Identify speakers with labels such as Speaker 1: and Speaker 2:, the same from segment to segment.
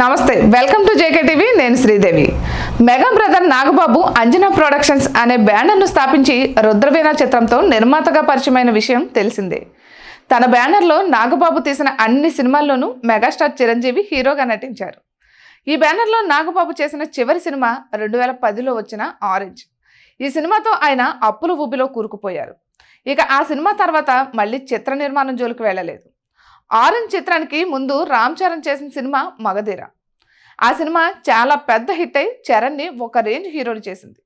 Speaker 1: నమస్తే welcome to JK TV నేను Sridevi. Mega brother Nagababu Anjana productions అనే బ్యానర్ను స్థాపించి రుద్రవీణ చిత్రంతో నిర్మాతగా పరిచయమైన విషయం తెలిసిందే. తన బ్యానర్లో నాగబాబు తీసిన అన్ని సినిమాల్లోనూ మెగాస్టార్ చిరంజీవి హీరోగా నటించారు. ఈ బ్యానర్లో నాగబాబు చేసిన చివరి సినిమా రెండు వేల పదిలో వచ్చిన ఆరెంజ్. ఈ సినిమాతో ఆయన అప్పుల ఊబిలో కూరుకుపోయారు. ఇక ఆ సినిమా తర్వాత మళ్ళీ చిత్ర నిర్మాణం జోలికి వెళ్ళలేదు. ఆరెంజ్ చిత్రానికి ముందు రామ్ చరణ్ చేసిన సినిమా మగధీర. ఆ సినిమా చాలా పెద్ద హిట్ అయి చరణ్ని ఒక రేంజ్ హీరోని చేసింది.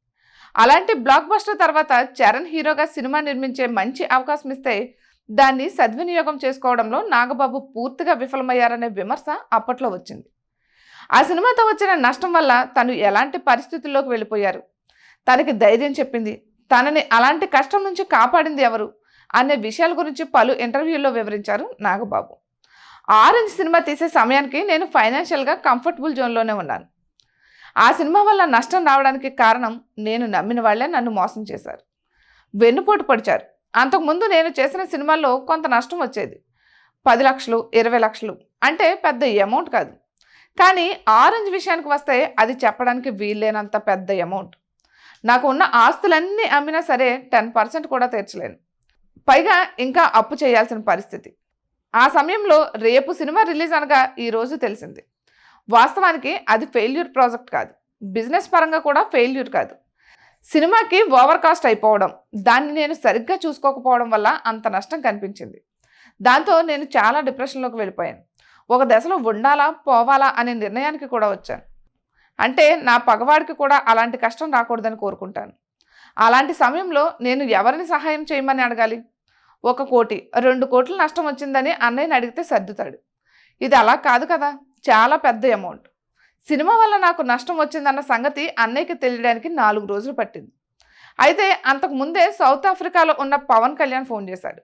Speaker 1: అలాంటి బ్లాక్ బస్టర్ తర్వాత చరణ్ హీరోగా సినిమా నిర్మించే మంచి అవకాశం ఇస్తే దాన్ని సద్వినియోగం చేసుకోవడంలో నాగబాబు పూర్తిగా విఫలమయ్యారనే విమర్శ అప్పట్లో వచ్చింది. ఆ సినిమాతో వచ్చిన నష్టం వల్ల తను ఎలాంటి పరిస్థితుల్లోకి వెళ్ళిపోయారు? తనకి ధైర్యం చెప్పింది. తనని అలాంటి కష్టం నుంచి కాపాడింది ఎవరు? అనే విషయాల గురించి పలు ఇంటర్వ్యూల్లో వివరించారు నాగబాబు. ఆరెంజ్ సినిమా తీసే సమయానికి నేను ఫైనాన్షియల్గా కంఫర్టబుల్ జోన్లోనే ఉన్నాను. ఆ సినిమా వల్ల నష్టం రావడానికి కారణం నేను నమ్మిన వాళ్ళే నన్ను మోసం చేశారు. వెన్నుపోటు పడిచారు. అంతకుముందు నేను చేసిన సినిమాల్లో కొంత నష్టం వచ్చేది. పది లక్షలు ఇరవై లక్షలు అంటే పెద్ద అమౌంట్ కాదు. కానీ ఆరెంజ్ విషయానికి వస్తే అది చెప్పడానికి వీల్లేనంత పెద్ద అమౌంట్. నాకు ఉన్న ఆస్తులన్నీ అమ్మినా సరే టెన్ పర్సెంట్ కూడా తీర్చలేను. పైగా ఇంకా అప్పు చేయాల్సిన పరిస్థితి. ఆ సమయంలో రేపు సినిమా రిలీజ్ అనగా ఈరోజు తెలిసింది. వాస్తవానికి అది ఫెయిల్యూర్ ప్రాజెక్ట్ కాదు. బిజినెస్ పరంగా కూడా ఫెయిల్యూర్ కాదు. సినిమాకి ఓవర్ కాస్ట్ అయిపోవడం దాన్ని నేను సరిగ్గా చూసుకోకపోవడం వల్ల అంత నష్టం కనిపించింది. దాంతో నేను చాలా డిప్రెషన్లోకి వెళ్ళిపోయాను. ఒక దశలో ఉండాలా పోవాలా అనే నిర్ణయానికి కూడా వచ్చాను. అంటే నా పగవాడికి కూడా అలాంటి కష్టం రాకూడదని కోరుకుంటాను. అలాంటి సమయంలో నేను ఎవరిని సహాయం చేయమని అడగాలి? ఒక కోటి రెండు కోట్లు నష్టం వచ్చిందని అన్నయ్యని అడిగితే సర్దుతాడు. ఇది అలా కాదు కదా చాలా పెద్ద అమౌంట్. సినిమా వల్ల నాకు నష్టం వచ్చిందన్న సంగతి అన్నయ్యకి తెలియడానికి నాలుగు రోజులు పట్టింది. అయితే అంతకు ముందే సౌత్ ఆఫ్రికాలో ఉన్న పవన్ కళ్యాణ్ ఫోన్ చేశాడు.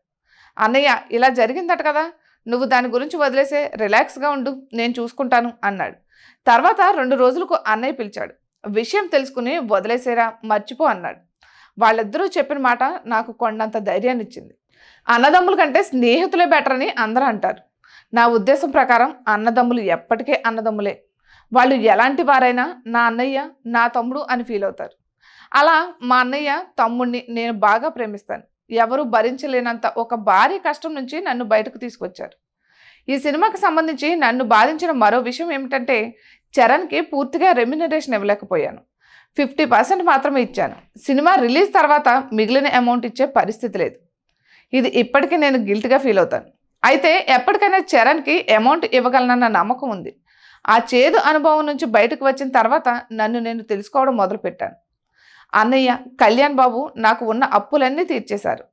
Speaker 1: అన్నయ్య ఇలా జరిగిందట కదా నువ్వు దాని గురించి వదిలేసే రిలాక్స్గా ఉండు నేను చూసుకుంటాను అన్నాడు. తర్వాత రెండు రోజులకు అన్నయ్య పిలిచాడు. విషయం తెలుసుకుని వదిలేసేరా మర్చిపో అన్నాడు. వాళ్ళిద్దరూ చెప్పిన మాట నాకు కొండంత ధైర్యాన్ని ఇచ్చింది అన్నదమ్ముల కంటే స్నేహితులే బెటర్ అని అందరూ అంటారు. నా ఉద్దేశం ప్రకారం అన్నదమ్ములు ఎప్పటికే అన్నదమ్ములే. వాళ్ళు ఎలాంటి వారైనా నా అన్నయ్య నా తమ్ముడు అని ఫీల్ అవుతారు. అలా మా అన్నయ్య తమ్ముడిని నేను బాగా ప్రేమిస్తాను. ఎవరు భరించలేనంత ఒక భారీ కష్టం నుంచి నన్ను బయటకు తీసుకొచ్చారు. ఈ సినిమాకి సంబంధించి నన్ను బాధించిన మరో విషయం ఏమిటంటే చరణ్కి పూర్తిగా రెమ్యునరేషన్ ఇవ్వలేకపోయాను. ఫిఫ్టీ పర్సెంట్ మాత్రమే ఇచ్చాను. సినిమా రిలీజ్ తర్వాత మిగిలిన అమౌంట్ ఇచ్చే పరిస్థితి లేదు. ఇది ఇప్పటికీ నేను గిల్ట్గా ఫీల్ అవుతాను. అయితే ఎప్పటికైనా చరణ్కి అమౌంట్ ఇవ్వగలనన్న నమ్మకం ఉంది. ఆ చేదు అనుభవం నుంచి బయటకు వచ్చిన తర్వాత నన్ను నేను తెలుసుకోవడం మొదలుపెట్టాను. అన్నయ్య కళ్యాణ్ బాబు నాకు ఉన్న అప్పులన్నీ తీర్చేశారు.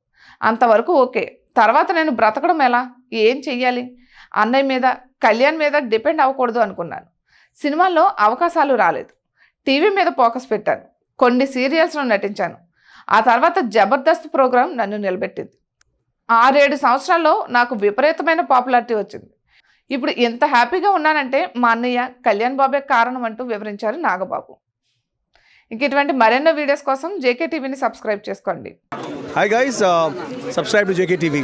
Speaker 1: అంతవరకు ఓకే. తర్వాత నేను బ్రతకడం ఎలా? ఏం చెయ్యాలి? అన్నయ్య మీద కళ్యాణ్ మీద డిపెండ్ అవ్వకూడదు అనుకున్నాను. సినిమాల్లో అవకాశాలు రాలేదు. టీవీ మీద ఫోకస్ పెట్టాను. కొన్ని సీరియల్స్లో నటించాను. ఆ తర్వాత జబర్దస్త్ ప్రోగ్రాం నన్ను నిలబెట్టింది. ఆరేడు సంవత్సరాల్లో నాకు విపరీతమైన పాపులారిటీ వచ్చింది. ఇప్పుడు ఎంత హ్యాపీగా ఉన్నానంటే మా అన్నయ్య కళ్యాణ్ బాబే కారణం అంటూ వివరించారు నాగబాబు. ఇంక ఇటువంటి మరెన్నో వీడియోస్ కోసం జేకే టీవీని సబ్స్క్రైబ్ చేసుకోండి.
Speaker 2: Hi guys subscribe to JK TV